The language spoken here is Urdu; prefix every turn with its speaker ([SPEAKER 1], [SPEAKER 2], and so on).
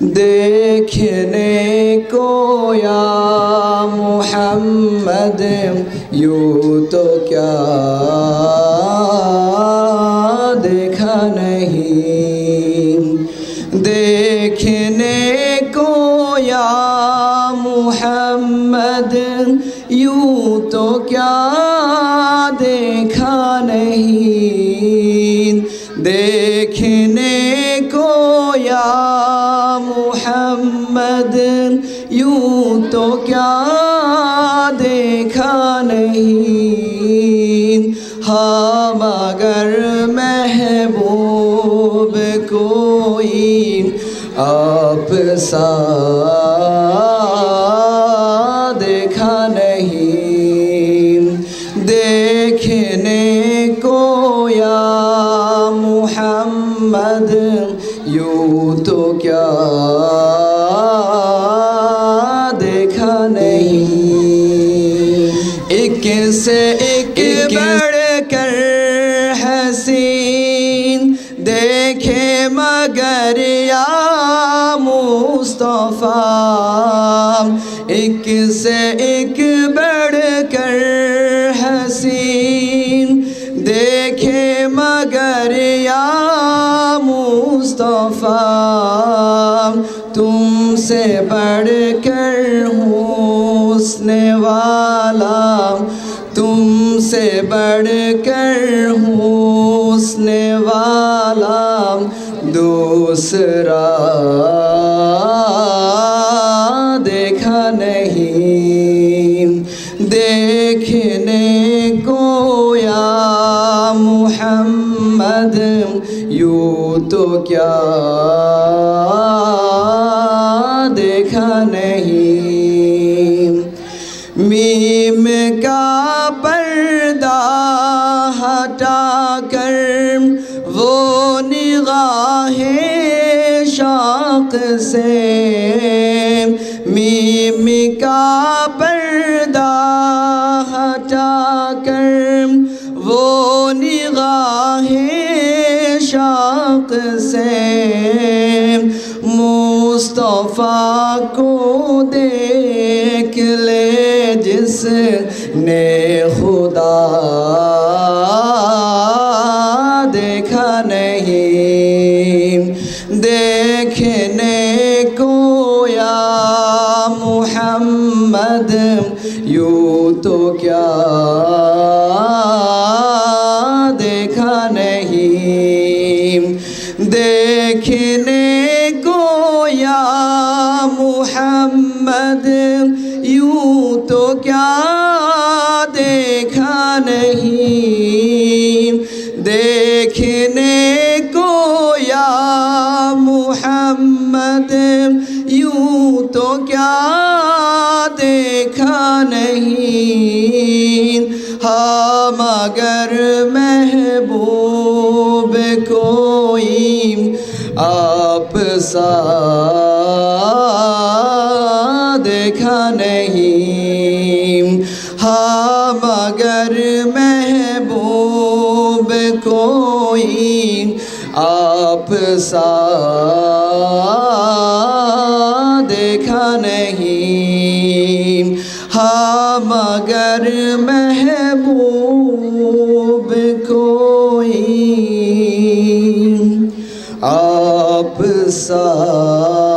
[SPEAKER 1] دیکھنے کو یا محمد یوں تو کیا دیکھا نہیں دیکھنے کو یا محمد یوں تو کیا دیکھا نہیں محمد، یوں تو کیا دیکھا نہیں؟ ہاں، ہم اگر محبوب کوئی آپ سا دیکھا نہیں؟ دیکھنے کو یا محمد، یوں تو کیا مصطفیٰ، ایک سے ایک بڑھ کر حسین، دیکھے مگر یا مصطفیٰ، تم سے بڑھ کر حسن والا، تم سے بڑھ کر حسن والا، دوسرا نہیں۔ دیکھنے کو یا محمد، یوں تو کیا دیکھا نہیں۔ میم کا پردہ ہٹا کر، وہ نگاہ شوق سے۔ میم کا پردہ ہٹا کر وہ نگاہ شوق سے مصطفیٰ کو دیکھ لے جس نے خدا دیکھا نہیں، دیکھنے محمد یوں تو کیا دیکھا نہیں دیکھنے کو یا محمد یوں تو کیا دیکھا نہیں دیکھنے کو یا محمد یوں تو کیا دیکھا نہیں ہم اگر محبوب کوئی آپ سا دیکھا نہیں ہم اگر محبوب کوئی آپ سا دیکھا نہیں مگر محبوب کوئی آپ سا